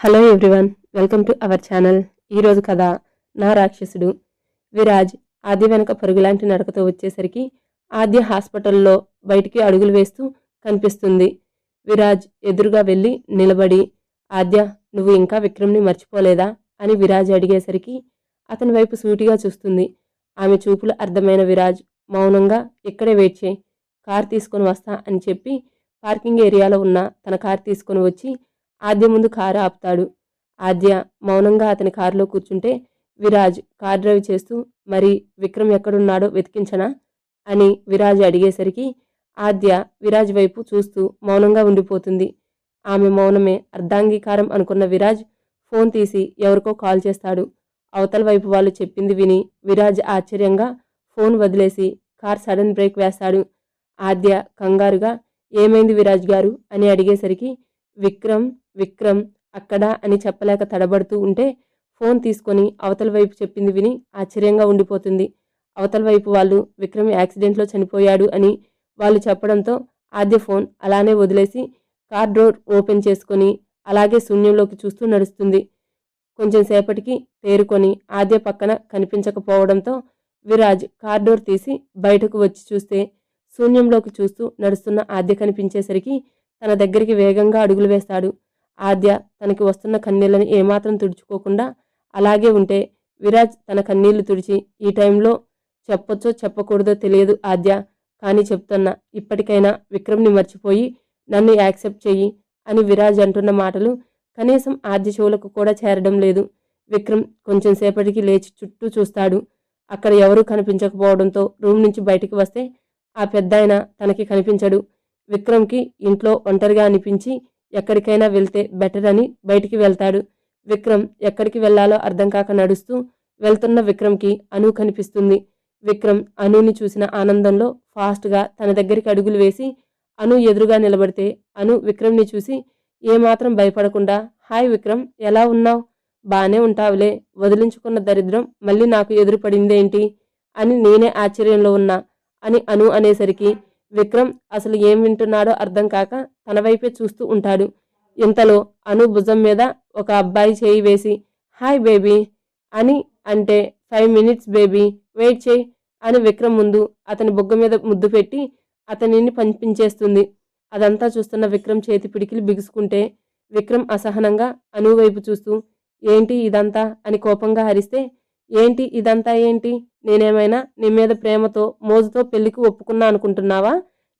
Hello everyone welcome to our channel. ఈరోజు కథ నా రాక్షసుడు. విరాజ్ ఆద్య వెనక పరుగులాంటి నడకతో వచ్చేసరికి ఆద్య హాస్పిటల్లో బయటికి అడుగులు వేస్తూ కనిపిస్తుంది. విరాజ్ ఎదురుగా వెళ్ళి నిలబడి ఆద్య నువ్వు ఇంకా విక్రమ్ని మర్చిపోలేదా? అని విరాజ్ అడిగేసరికి అతని వైపు సూటిగా చూస్తుంది. ఆమె చూపులు అర్థమైన విరాజ్ మౌనంగా ఇక్కడే వెయిట్ చేయి కార్ తీసుకొని వస్తా అని చెప్పి పార్కింగ్ ఏరియాలో ఉన్న తన కార్ తీసుకొని వచ్చి ఆద్య ముందు కారు ఆపుతాడు. ఆద్య మౌనంగా అతని కారులో కూర్చుంటే విరాజ్ కార్ డ్రైవ్ చేస్తూ మరి విక్రమ్ ఎక్కడున్నాడో వెతికించనా? అని విరాజ్ అడిగేసరికి ఆద్య విరాజ్ వైపు చూస్తూ మౌనంగా ఉండిపోతుంది. ఆమె మౌనమే అర్ధాంగీకారం అనుకున్న విరాజ్ ఫోన్ తీసి ఎవరికో కాల్ చేస్తాడు. అవతల వైపు వాళ్ళు చెప్పింది విని విరాజ్ ఆశ్చర్యంగా ఫోన్ వదిలేసి కార్ సడన్ బ్రేక్ వేస్తాడు. ఆద్య కంగారుగా ఏమైంది విరాజ్ గారు? అని అడిగేసరికి విక్రమ్ విక్రమ్ అక్కడ అని చెప్పలేక తడబడుతూ ఉంటే ఫోన్ తీసుకొని అవతల వైపు చెప్పింది విని ఆశ్చర్యంగా ఉండిపోతుంది. అవతల వైపు వాళ్ళు విక్రమ్ యాక్సిడెంట్లో చనిపోయాడు అని వాళ్ళు చెప్పడంతో ఆద్య ఫోన్ అలానే వదిలేసి కార్ డోర్ ఓపెన్ చేసుకొని అలాగే శూన్యంలోకి చూస్తూ నడుస్తుంది. కొంచెం సేపటికి తేరుకొని ఆద్య పక్కన కనిపించకపోవడంతో విరాజ్ కార్ డోర్ తీసి బయటకు వచ్చి చూస్తే శూన్యంలోకి చూస్తూ నడుస్తున్న ఆద్య కనిపించేసరికి తన దగ్గరికి వేగంగా అడుగులు వేస్తాడు. ఆద్య తనకి వస్తున్న కన్నీళ్ళని ఏమాత్రం తుడుచుకోకుండా అలాగే ఉంటే విరాజ్ తన కన్నీళ్ళు తుడిచి ఈ టైంలో చెప్పొచ్చో చెప్పకూడదో తెలియదు ఆద్య. కానీ చెప్తున్నా ఇప్పటికైనా విక్రమ్ని మర్చిపోయి నన్ను యాక్సెప్ట్ చెయ్యి అని విరాజ్ అంటున్న మాటలు కనీసం ఆద్య చెవులకు కూడా చేరడం లేదు. విక్రమ్ కొంచెం సేపటికి లేచి చుట్టూ చూస్తాడు. అక్కడ ఎవరూ కనిపించకపోవడంతో రూమ్ నుంచి బయటికి వస్తే ఆ పెద్దాయన తనకి కనిపించడు. విక్రమ్కి ఇంట్లో ఒంటరిగా అనిపించి ఎక్కడికైనా వెళ్తే బెటర్ అని బయటికి వెళ్తాడు. విక్రమ్ ఎక్కడికి వెళ్ళాలో అర్థం కాక నడుస్తూ వెళ్తున్న విక్రమ్కి అను కనిపిస్తుంది. విక్రమ్ అనుని చూసిన ఆనందంలో ఫాస్ట్గా తన దగ్గరికి అడుగులు వేసి అను ఎదురుగా నిలబడితే అను విక్రమ్ని చూసి ఏమాత్రం భయపడకుండా హాయ్ విక్రమ్ ఎలా ఉన్నావు? బానే ఉంటావులే వదిలించుకున్న దరిద్రం మళ్ళీ నాకు ఎదురుపడిందేంటి? అని నేనే ఆశ్చర్యంలో ఉన్నా అని అను అనేసరికి విక్రమ్ అసలు ఏం వింటున్నాడో అర్థం కాక తన వైపే చూస్తూ ఉంటాడు. ఇంతలో అను భుజం మీద ఒక అబ్బాయి చేయి వేసి హాయ్ బేబీ అని అంటే ఫైవ్ మినిట్స్ బేబీ వెయిట్ చేయి అని విక్రమ్ ముందు అతని బొగ్గ మీద ముద్దు పెట్టి అతనిని పంపించేస్తుంది. అదంతా చూస్తున్న విక్రమ్ చేతి పిడికిలు బిగుసుకుంటే విక్రమ్ అసహనంగా అను వైపు చూస్తూ ఏంటి ఇదంతా? అని కోపంగా హరిస్తే ఏంటి ఇదంతా ఏంటి? నేనేమైనా నీ మీద ప్రేమతో మోజుతో పెళ్ళికి ఒప్పుకున్నా అనుకుంటున్నావా?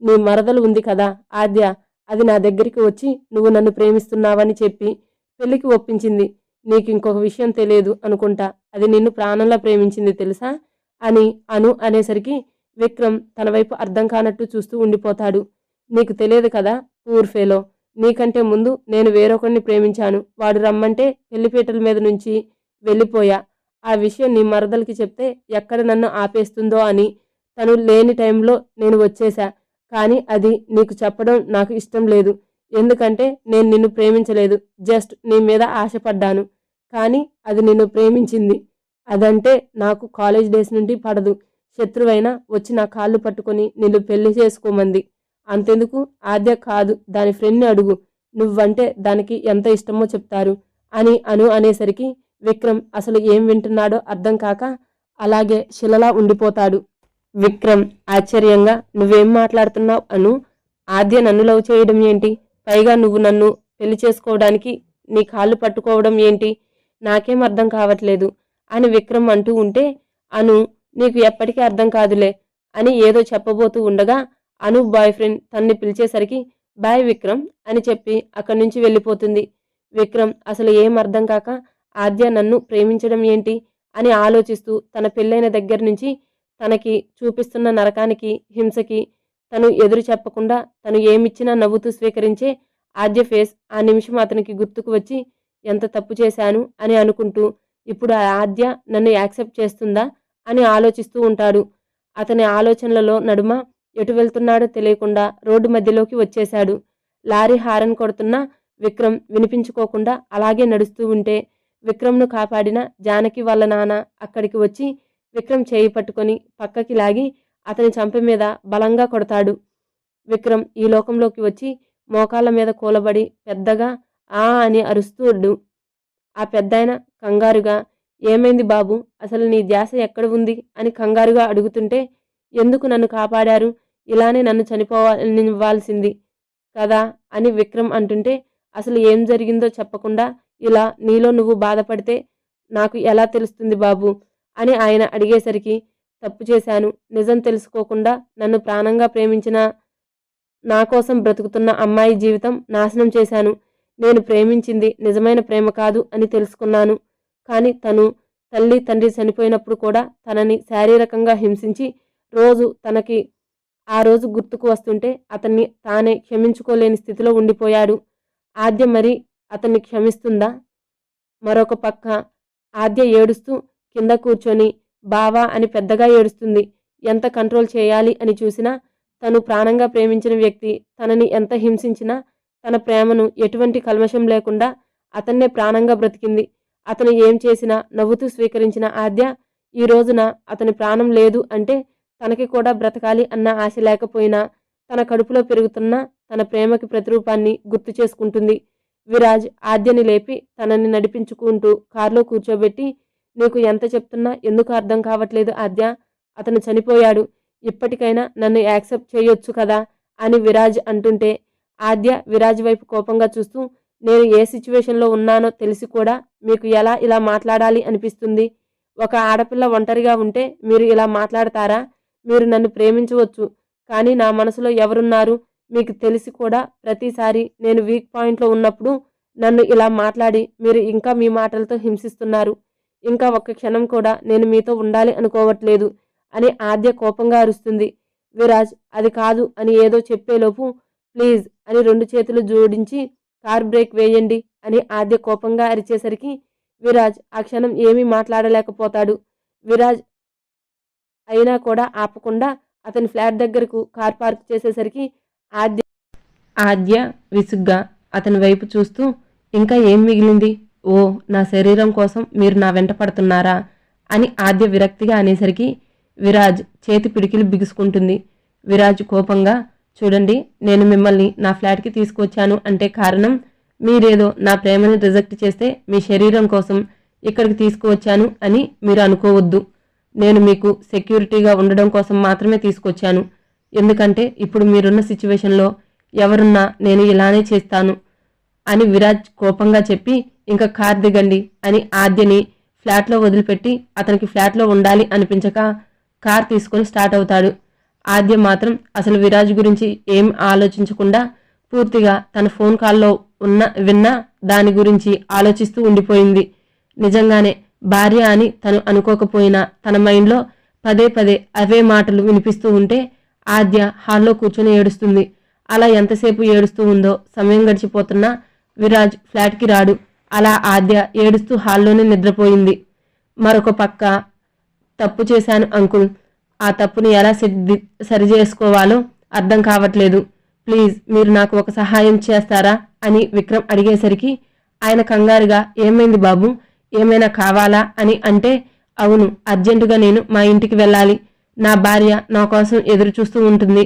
నీ మరదలు ఉంది కదా ఆద్య అది నా దగ్గరికి వచ్చి నువ్వు నన్ను ప్రేమిస్తున్నావని చెప్పి పెళ్ళికి ఒప్పించింది. నీకు ఇంకొక విషయం తెలియదు అనుకుంటా. అది నిన్ను ప్రాణంలా ప్రేమించింది తెలుసా? అని అను అనేసరికి విక్రమ్ తన వైపు అర్థం కానట్టు చూస్తూ ఉండిపోతాడు. నీకు తెలియదు కదా పూర్ ఫెలో. నీకంటే ముందు నేను వేరొకరిని ప్రేమించాను. వాడు రమ్మంటే పెళ్ళిపీటల మీద నుంచి వెళ్ళిపోయా. ఆ విషయం నీ మరదలకి చెప్తే ఎక్కడ నన్ను ఆపేస్తుందో అని తను లేని టైంలో నేను వచ్చేశా. కానీ అది నీకు చెప్పడం నాకు ఇష్టం లేదు. ఎందుకంటే నేను నిన్ను ప్రేమించలేదు. జస్ట్ నీ మీద ఆశపడ్డాను. కానీ అది నిన్ను ప్రేమించింది. అదంటే నాకు కాలేజ్ డేస్ నుండి పడదు. శత్రువైనా వచ్చి నా కాళ్ళు పట్టుకొని నిన్ను పెళ్ళి చేసుకోమంది. అంతెందుకు? ఆద్య కాదు. దాని ఫ్రెండ్ని అడుగు. నువ్వంటే దానికి ఎంత ఇష్టమో చెప్తారు. అని అను అనేసరికి విక్రమ్ అసలు ఏం వింటున్నాడో అర్థం కాక అలాగే శిలలా ఉండిపోతాడు. విక్రమ్ ఆశ్చర్యంగా నువ్వేం మాట్లాడుతున్నావు అను? ఆద్య నన్ను లవ్ చేయడం ఏంటి? పైగా నువ్వు నన్ను పెళ్ళి చేసుకోవడానికి నీ కాళ్ళు పట్టుకోవడం ఏంటి? నాకేం అర్థం కావట్లేదు అని విక్రమ్ అంటూ ఉంటే అను నీకు ఎప్పటికీ అర్థం కాదులే అని ఏదో చెప్పబోతూ ఉండగా అను బాయ్ ఫ్రెండ్ తన్ని పిలిచేసరికి బాయ్ విక్రమ్ అని చెప్పి అక్కడి నుంచి వెళ్ళిపోతుంది. విక్రమ్ అసలు ఏం అర్థం కాక ఆద్య నన్ను ప్రేమించడం ఏంటి? అని ఆలోచిస్తూ తన పెళ్ళైన దగ్గర నుంచి తనకి చూపిస్తున్న నరకానికి హింసకి తను ఎదురు చెప్పకుండా తను ఏమిచ్చినా నవ్వుతూ స్వీకరించే ఆద్య ఫేస్ ఆ నిమిషం అతనికి గుర్తుకు వచ్చి ఎంత తప్పు చేశాను? అని అనుకుంటూ ఇప్పుడు ఆ ఆద్య నన్ను యాక్సెప్ట్ చేస్తుందా? అని ఆలోచిస్తూ ఉంటాడు. అతని ఆలోచనలలో నడుమ ఎటు వెళ్తున్నాడో తెలియకుండా రోడ్డు మధ్యలోకి వచ్చేశాడు. లారీ హారన్ కొడుతున్న విక్రమ్ వినిపించుకోకుండా అలాగే నడుస్తూ ఉంటే విక్రమ్ను కాపాడిన జానకి వాళ్ళ నాన్న అక్కడికి వచ్చి విక్రమ్ చేయి పట్టుకొని పక్కకి లాగి అతని చంప మీద బలంగా కొడతాడు. విక్రమ్ ఈ లోకంలోకి వచ్చి మోకాళ్ళ మీద కూలబడి పెద్దగా ఆ అని అరుస్తూడు ఆ పెద్దాయన కంగారుగా ఏమైంది బాబు? అసలు నీ ధ్యాస ఎక్కడ ఉంది? అని కంగారుగా అడుగుతుంటే ఎందుకు నన్ను కాపాడారు? ఇలానే నన్ను చనిపోవాల్సింది కదా? అని విక్రమ్ అంటుంటే అసలు ఏం జరిగిందో చెప్పకుండా ఇలా నీలో నువ్వు బాధపడితే నాకు ఎలా తెలుస్తుంది బాబు? అని ఆయన అడిగేసరికి తప్పు చేశాను. నిజం తెలుసుకోకుండా నన్ను ప్రాణంగా ప్రేమించిన నా కోసం బ్రతుకుతున్న అమ్మాయి జీవితం నాశనం చేశాను. నేను ప్రేమించింది నిజమైన ప్రేమ కాదు అని తెలుసుకున్నాను. కానీ తను తల్లి తండ్రి చనిపోయినప్పుడు కూడా తనని శారీరకంగా హింసించి రోజు తనకి ఆ రోజు గుర్తుకు వస్తుంటే అతన్ని తానే క్షమించుకోలేని స్థితిలో ఉండిపోయాడు. ఆద్యం మరి అతన్ని క్షమిస్తుందా? మరొక పక్క ఆద్య ఏడుస్తూ కింద కూర్చొని బావా అని పెద్దగా ఏడుస్తుంది. ఎంత కంట్రోల్ చేయాలి? అని చూసినా తను ప్రాణంగా ప్రేమించిన వ్యక్తి తనని ఎంత హింసించినా తన ప్రేమను ఎటువంటి కల్మషం లేకుండా అతన్నే ప్రాణంగా బ్రతికింది. అతను ఏం చేసినా నవ్వుతూ స్వీకరించిన ఆద్య ఈ రోజున అతని ప్రాణం లేదు అంటే తనకి కూడా బ్రతకాలి అన్న ఆశ లేకపోయినా తన కడుపులో పెరుగుతున్న తన ప్రేమకి ప్రతిరూపాన్ని గుర్తు చేసుకుంటుంది. విరాజ్ ఆద్యని లేపి తనని నడిపించుకుంటూ కారులో కూర్చోబెట్టి నీకు ఎంత చెప్తున్నా ఎందుకు అర్థం కావట్లేదు ఆద్య? అతను చనిపోయాడు. ఇప్పటికైనా నన్ను యాక్సెప్ట్ చేయొచ్చు కదా? అని విరాజ్ అంటుంటే ఆద్య విరాజ్ వైపు కోపంగా చూస్తూ నేను ఏ సిచ్యువేషన్లో ఉన్నానో తెలిసి కూడా మీకు ఎలా ఇలా మాట్లాడాలి అనిపిస్తుంది? ఒక ఆడపిల్ల ఒంటరిగా ఉంటే మీరు ఇలా మాట్లాడతారా? మీరు నన్ను ప్రేమించవచ్చు కానీ నా మనసులో ఎవరున్నారు? మీకు తెలిసి కూడా ప్రతిసారి నేను వీక్ పాయింట్లో ఉన్నప్పుడు నన్ను ఇలా మాట్లాడి మీరు ఇంకా మీ మాటలతో హింసిస్తున్నారు. ఇంకా ఒక్క క్షణం కూడా నేను మీతో ఉండాలి అనుకోవట్లేదు అని ఆద్య కోపంగా అరుస్తుంది. విరాజ్ అది కాదు అని ఏదో చెప్పేలోపు ప్లీజ్ అని రెండు చేతులు జోడించి కార్ బ్రేక్ వేయండి అని ఆద్య కోపంగా అరిచేసరికి విరాజ్ ఆ క్షణం ఏమీ మాట్లాడలేకపోతాడు. విరాజ్ అయినా కూడా ఆపకుండా అతని ఫ్లాట్ దగ్గరకు కార్ పార్క్ చేసేసరికి ఆద్య ఆద్య విసుగ్గా అతని వైపు చూస్తూ ఇంకా ఏం మిగిలింది? ఓ నా శరీరం కోసం మీరు నా వెంట పడుతున్నారా? అని ఆద్య విరక్తిగా అనేసరికి విరాజ్ చేతి పిడికిలు బిగుసుకుంటుంది. విరాజ్ కోపంగా చూడండి నేను మిమ్మల్ని నా ఫ్లాట్కి తీసుకొచ్చాను అంటే కారణం మీరేదో నా ప్రేమని రిజెక్ట్ చేస్తే మీ శరీరం కోసం ఇక్కడికి తీసుకువచ్చాను అని మీరు అనుకోవద్దు. నేను మీకు సెక్యూరిటీగా ఉండడం కోసం మాత్రమే తీసుకొచ్చాను. ఎందుకంటే ఇప్పుడు మీరున్న సిచ్యువేషన్లో ఎవరున్నా నేను ఇలానే చేస్తాను అని విరాజ్ కోపంగా చెప్పి ఇంకా కార్ దిగండి అని ఆద్యని ఫ్లాట్లో వదిలిపెట్టి అతనికి ఫ్లాట్లో ఉండాలి అనిపించక కార్ తీసుకొని స్టార్ట్ అవుతాడు. ఆద్య మాత్రం అసలు విరాజ్ గురించి ఏం ఆలోచించకుండా పూర్తిగా తన ఫోన్ కాల్లో ఉన్న విన్న దాని గురించి ఆలోచిస్తూ ఉండిపోయింది. నిజంగానే భార్య అని తను అనుకోకపోయినా తన మైండ్లో పదే పదే అవే మాటలు వినిపిస్తూ ఉంటే ఆద్య హాల్లో కూర్చొని ఏడుస్తుంది. అలా ఎంతసేపు ఏడుస్తూ ఉందో సమయం గడిచిపోతున్నా విరాజ్ ఫ్లాట్కి రాడు. అలా ఆద్య ఏడుస్తూ హాల్లోనే నిద్రపోయింది. మరొక పక్క తప్పు చేశాను అంకుల్. ఆ తప్పుని ఎలా సరి చేసుకోవాలో అర్థం కావట్లేదు. ప్లీజ్ మీరు నాకు ఒక సహాయం చేస్తారా? అని విక్రమ్ అడిగేసరికి ఆయన కంగారుగా ఏమైంది బాబు? ఏమైనా కావాలా? అని అంటే అవును అర్జెంటుగా నేను మా ఇంటికి వెళ్ళాలి. నా భార్య నా కోసం ఎదురు చూస్తూ ఉంటుంది.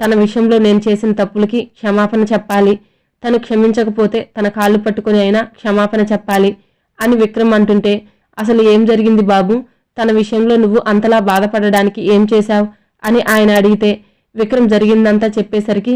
తన విషయంలో నేను చేసిన తప్పులకి క్షమాపణ చెప్పాలి. తను క్షమించకపోతే తన కాళ్ళు పట్టుకుని అయినా క్షమాపణ చెప్పాలి అని విక్రమ్ అంటుంటే అసలు ఏం జరిగింది బాబు? తన విషయంలో నువ్వు అంతలా బాధపడడానికి ఏం చేశావు? అని ఆయన అడిగితే విక్రమ్ జరిగిందంతా చెప్పేసరికి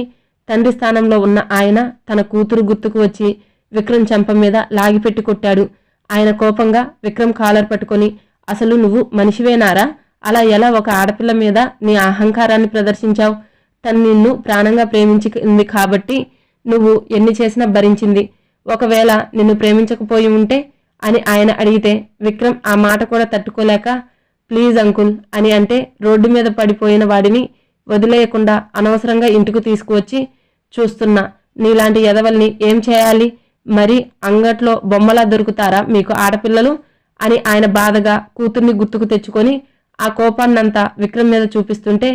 తండ్రి స్థానంలో ఉన్న ఆయన తన కూతురు గుర్తుకు వచ్చి విక్రమ్ చెంప మీద లాగిపెట్టి కొట్టాడు. ఆయన కోపంగా విక్రమ్ కాలర్ పట్టుకొని అసలు నువ్వు మనిషివేనారా? అలా ఎలా ఒక ఆడపిల్ల మీద నీ అహంకారాన్ని ప్రదర్శించావు? తను నిన్ను ప్రాణంగా ప్రేమించింది కాబట్టి నువ్వు ఎన్ని చేసినా భరించింది. ఒకవేళ నిన్ను ప్రేమించకపోయి ఉంటే అని ఆయన అడిగితే విక్రమ్ ఆ మాట కూడా తట్టుకోలేక ప్లీజ్ అంకుల్ అని అంటే రోడ్డు మీద పడిపోయిన వాడిని వదిలేయకుండా అనవసరంగా ఇంటికి తీసుకువచ్చి చూస్తున్నా. నీలాంటి ఎదవల్ని ఏం చేయాలి? మరి అంగట్లో బొమ్మలా దొరుకుతారా మీకు ఆడపిల్లలు? అని ఆయన బాధగా కూతుర్ని గుర్తుకు తెచ్చుకొని ఆ కోపాన్నంతా విక్రమ్ మీద చూపిస్తుంటే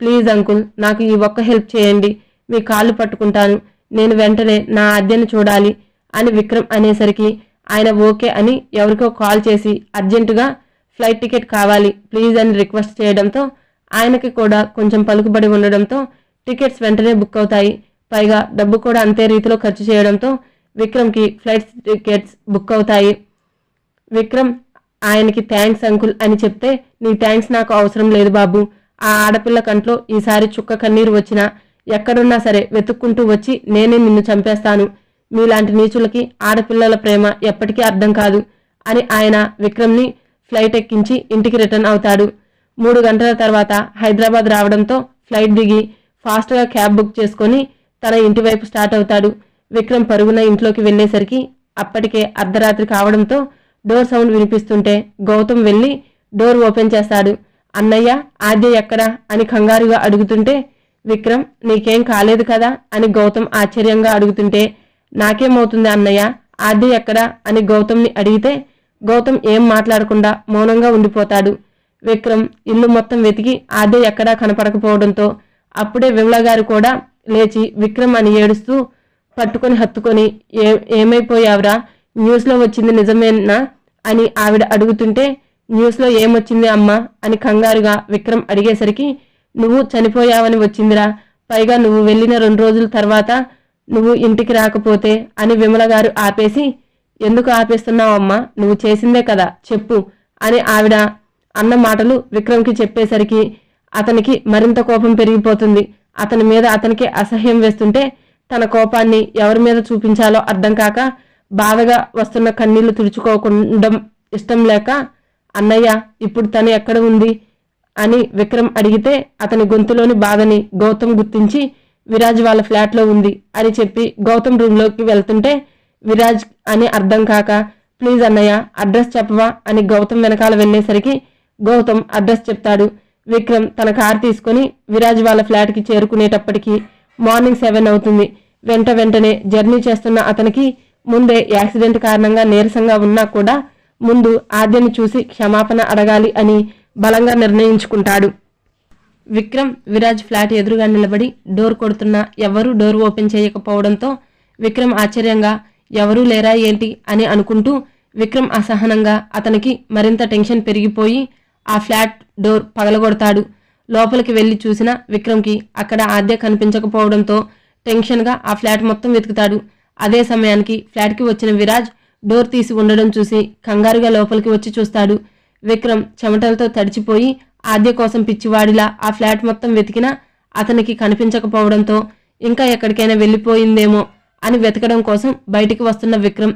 ప్లీజ్ అంకుల్ నాకు ఈ ఒక్క హెల్ప్ చేయండి. మీ కాళ్ళు పట్టుకుంటాను. నేను వెంటనే నా అద్దెను చూడాలి అని విక్రమ్ అనేసరికి ఆయన ఓకే అని ఎవరికో కాల్ చేసి అర్జెంటుగా ఫ్లైట్ టికెట్ కావాలి ప్లీజ్ అని రిక్వెస్ట్ చేయడంతో ఆయనకి కూడా కొంచెం పలుకుబడి ఉండడంతో టికెట్స్ వెంటనే బుక్ అవుతాయి. పైగా డబ్బు కూడా అంతే రీతిలో ఖర్చు చేయడంతో విక్రమ్కి ఫ్లైట్ టికెట్స్ బుక్ అవుతాయి. విక్రమ్ ఆయనకి థ్యాంక్స్ అంకుల్ అని చెప్తే నీ థ్యాంక్స్ నాకు అవసరం లేదు బాబు. ఆ ఆడపిల్ల కంట్లో ఈసారి చుక్క కన్నీరు వచ్చినా ఎక్కడున్నా సరే వెతుక్కుంటూ వచ్చి నేనే నిన్ను చంపేస్తాను. మీలాంటి నీచులకి ఆడపిల్లల ప్రేమ ఎప్పటికీ అర్థం కాదు అని ఆయన విక్రమ్ని ఫ్లైట్ ఎక్కించి ఇంటికి రిటర్న్ అవుతాడు. మూడు గంటల తర్వాత హైదరాబాద్ రావడంతో ఫ్లైట్ దిగి ఫాస్ట్గా క్యాబ్ బుక్ చేసుకొని తన ఇంటి వైపు స్టార్ట్ అవుతాడు. విక్రమ్ పరుగున ఇంట్లోకి వెళ్ళేసరికి అప్పటికే అర్ధరాత్రి కావడంతో డోర్ సౌండ్ వినిపిస్తుంటే గౌతమ్ వెళ్ళి డోర్ ఓపెన్ చేస్తాడు. అన్నయ్య ఆద్య ఎక్కడా? అని కంగారుగా అడుగుతుంటే విక్రమ్ నీకేం కాలేదు కదా? అని గౌతమ్ ఆశ్చర్యంగా అడుగుతుంటే నాకేమవుతుంది అన్నయ్య? ఆద్య ఎక్కడా? అని గౌతమ్ని అడిగితే గౌతమ్ ఏం మాట్లాడకుండా మౌనంగా ఉండిపోతాడు. విక్రమ్ ఇల్లు మొత్తం వెతికి ఆద్య ఎక్కడా కనపడకపోవడంతో అప్పుడే విమల గారు కూడా లేచి విక్రమ్ అని ఏడుస్తూ పట్టుకొని హత్తుకొని ఏ ఏమైపోయావురా? న్యూస్లో వచ్చింది నిజమేనా అని ఆవిడ అడుగుతుంటే న్యూస్లో ఏమొచ్చింది అమ్మా? అని కంగారుగా విక్రమ్ అడిగేసరికి నువ్వు చనిపోయావని వచ్చిందిరా. పైగా నువ్వు వెళ్ళిన రెండు రోజుల తర్వాత నువ్వు ఇంటికి రాకపోతే అని విమల గారు ఆపేసి ఎందుకు ఆపేస్తున్నావమ్మా నువ్వు చేసిందే కదా చెప్పు అని ఆవిడ అన్న మాటలు విక్రమ్కి చెప్పేసరికి అతనికి మరింత కోపం పెరిగిపోతుంది. అతని మీద అతనికి అసహ్యం వేస్తుంటే తన కోపాన్ని ఎవరి మీద చూపించాలో అర్థం కాక బాధగా వస్తున్న కన్నీళ్ళు తుడుచుకోకుండా ఇష్టం లేక అన్నయ్య ఇప్పుడు తను ఎక్కడ ఉంది? అని విక్రమ్ అడిగితే అతని గొంతులోని బాధని గౌతమ్ గుర్తించి విరాజ్ వాళ్ళ ఫ్లాట్లో ఉంది అని చెప్పి గౌతమ్ రూమ్లోకి వెళ్తుంటే విరాజ్ అని అర్థం కాక ప్లీజ్ అన్నయ్య అడ్రస్ చెప్పవా? అని గౌతమ్ వెనకాల వెళ్ళేసరికి గౌతమ్ అడ్రస్ చెప్తాడు. విక్రమ్ తన కార్ తీసుకొని విరాజ్ వాళ్ళ ఫ్లాట్కి చేరుకునేటప్పటికి మార్నింగ్ సెవెన్ అవుతుంది. వెంట వెంటనే జర్నీ చేస్తున్న అతనికి ముందే యాక్సిడెంట్ కారణంగా నీరసంగా ఉన్నా కూడా ముందు ఆద్యని చూసి క్షమాపణ అడగాలి అని బలంగా నిర్ణయించుకుంటాడు. విక్రమ్ విరాజ్ ఫ్లాట్ ఎదురుగా నిలబడి డోర్ కొడుతున్నా ఎవరూ డోర్ ఓపెన్ చేయకపోవడంతో విక్రమ్ ఆశ్చర్యంగా ఎవరూ లేరా ఏంటి అని అనుకుంటూ విక్రమ్ అసహనంగా అతనికి మరింత టెన్షన్ పెరిగిపోయి ఆ ఫ్లాట్ డోర్ పగలగొడతాడు. లోపలికి వెళ్ళి చూసిన విక్రమ్కి అక్కడ ఆద్య కనిపించకపోవడంతో టెన్షన్గా ఆ ఫ్లాట్ మొత్తం వెతుకుతాడు. అదే సమయానికి ఫ్లాట్కి వచ్చిన విరాజ్ డోర్ తీసి ఉండడం చూసి కంగారుగా లోపలికి వచ్చి చూస్తాడు. విక్రమ్ చెమటలతో తడిచిపోయి ఆద్య కోసం పిచ్చివాడిలా ఆ ఫ్లాట్ మొత్తం వెతికినా అతనికి కనిపించకపోవడంతో ఇంకా ఎక్కడికైనా వెళ్ళిపోయిందేమో అని వెతకడం కోసం బయటికి వస్తున్న విక్రమ్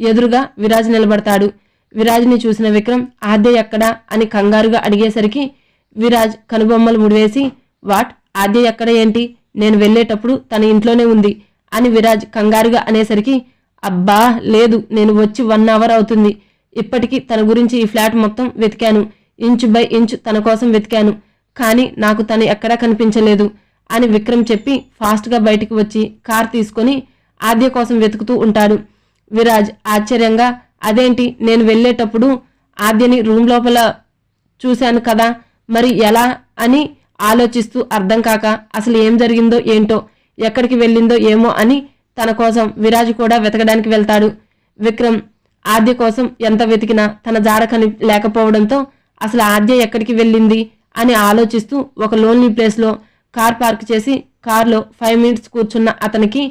ఎదురుగా విరాజ్ నిలబడతాడు. విరాజ్ని చూసిన విక్రమ్ ఆద్య ఎక్కడా అని కంగారుగా అడిగేసరికి విరాజ్ కనుబొమ్మలు ముడివేసి వాట్? ఆద్య ఎక్కడ ఏంటి? నేను వెళ్ళేటప్పుడు తన ఇంట్లోనే ఉంది. అని విరాజ్ కంగారుగా అనేసరికి అబ్బా లేదు నేను వచ్చి వన్ అవర్ అవుతుంది. ఇప్పటికీ తన గురించి ఈ ఫ్లాట్ మొత్తం వెతికాను. ఇంచు బై ఇంచు తన కోసం వెతికాను. కానీ నాకు తను ఎక్కడా కనిపించలేదు అని విక్రమ్ చెప్పి ఫాస్ట్గా బయటికి వచ్చి కార్ తీసుకొని ఆద్య కోసం వెతుకుతూ ఉంటాడు. విరాజ్ ఆశ్చర్యంగా అదేంటి? నేను వెళ్ళేటప్పుడు ఆద్యని రూమ్ లోపల చూశాను కదా మరి ఎలా? అని ఆలోచిస్తూ అర్థం కాక అసలు ఏం జరిగిందో ఏంటో ఎక్కడికి వెళ్ళిందో ఏమో అని తన కోసం విరాజ్ కూడా వెతకడానికి వెళ్తాడు. విక్రమ్ ఆద్య కోసం ఎంత వెతికినా తన జాడ కని లేకపోవడంతో అసలు ఆద్య ఎక్కడికి వెళ్ళింది అని ఆలోచిస్తూ ఒక లోన్లీ ప్లేస్లో కార్ పార్క్ చేసి కార్లో ఫైవ్ మినిట్స్ కూర్చున్న అతనికి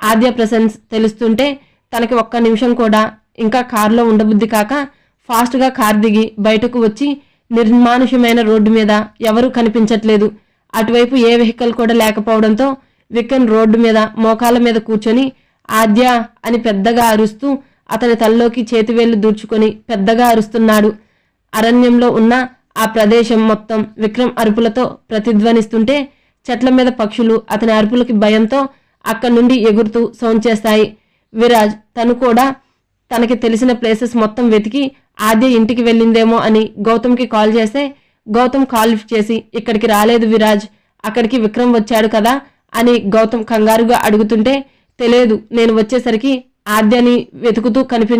ఆద్య ప్రసెన్స్ తెలుస్తుంటే తనకి ఒక్క నిమిషం కూడా ఇంకా కారులో ఉండబుద్ధి కాక ఫాస్ట్గా కార్ దిగి బయటకు వచ్చి నిర్మానుష్యమైన రోడ్డు మీద ఎవరూ కనిపించట్లేదు. అటువైపు ఏ వెహికల్ కూడా లేకపోవడంతో విక్రమ్ రోడ్డు మీద మోకాల మీద కూర్చొని ఆద్య అని పెద్దగా అరుస్తూ అతని తలలోకి చేతివేళ్ళు దూర్చుకొని పెద్దగా అరుస్తున్నాడు. అరణ్యంలో ఉన్న ఆ ప్రదేశం మొత్తం విక్రమ్ అరుపులతో ప్రతిధ్వనిస్తుంటే చెట్ల మీద పక్షులు అతని అరుపులకి భయంతో అక్కడి నుండి ఎగురుతూ సౌండ్ చేస్తాయి. విరాజ్ తను కూడా తనకి తెలిసిన ప్లేసెస్ మొత్తం వెతికి ఆద్య ఇంటికి వెళ్ళిందేమో అని గౌతమ్కి కాల్ చేస్తే గౌతమ్ కాల్ లిఫ్ట్ చేసి ఇక్కడికి రాలేదు విరాజ్ అక్కడికి విక్రమ్ వచ్చాడు కదా అని గౌతమ్ కంగారుగా అడుగుతుంటే తెలియదు నేను వచ్చేసరికి ఆద్యని వెతుకుతూ కనిపి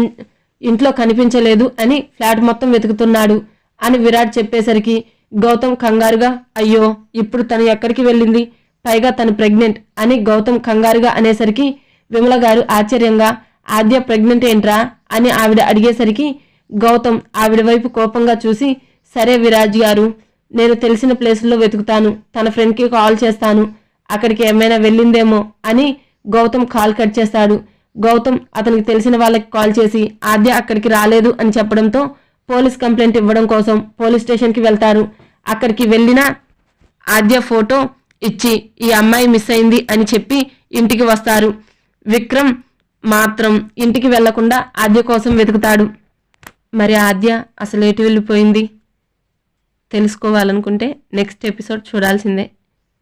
ఇంట్లో కనిపించలేదు అని ఫ్లాట్ మొత్తం వెతుకుతున్నాడు అని విరాట్ చెప్పేసరికి గౌతమ్ కంగారుగా అయ్యో ఇప్పుడు తను ఎక్కడికి వెళ్ళింది? పైగా తను ప్రెగ్నెంట్ అని గౌతమ్ కంగారుగా అనేసరికి విమల గారు ఆశ్చర్యంగా ఆద్య ప్రెగ్నెంట్ ఏంట్రా? అని ఆవిడ అడిగేసరికి గౌతమ్ ఆవిడ వైపు కోపంగా చూసి సరే విరాజ్ గారు నేను తెలిసిన ప్లేసుల్లో వెతుకుతాను తన ఫ్రెండ్కి కాల్ చేస్తాను అక్కడికి ఏమైనా వెళ్ళిందేమో అని గౌతమ్ కాల్ కట్ చేస్తాడు. గౌతమ్ అతనికి తెలిసిన వాళ్ళకి కాల్ చేసి ఆద్య అక్కడికి రాలేదు అని చెప్పడంతో పోలీస్ కంప్లైంట్ ఇవ్వడం కోసం పోలీస్ స్టేషన్కి వెళ్తారు. అక్కడికి వెళ్ళిన ఆద్య ఫోటో ఇచ్చి ఈ అమ్మాయి మిస్ అయింది అని చెప్పి ఇంటికి వస్తారు. విక్రమ్ మాత్రం ఇంటికి వెళ్ళకుండా ఆద్య కోసం వెతుకుతాడు. మరి ఆద్య అసలు ఎటు వెళ్ళిపోయింది? తెలుసుకోవాలనుకుంటే నెక్స్ట్ ఎపిసోడ్ చూడాల్సిందే.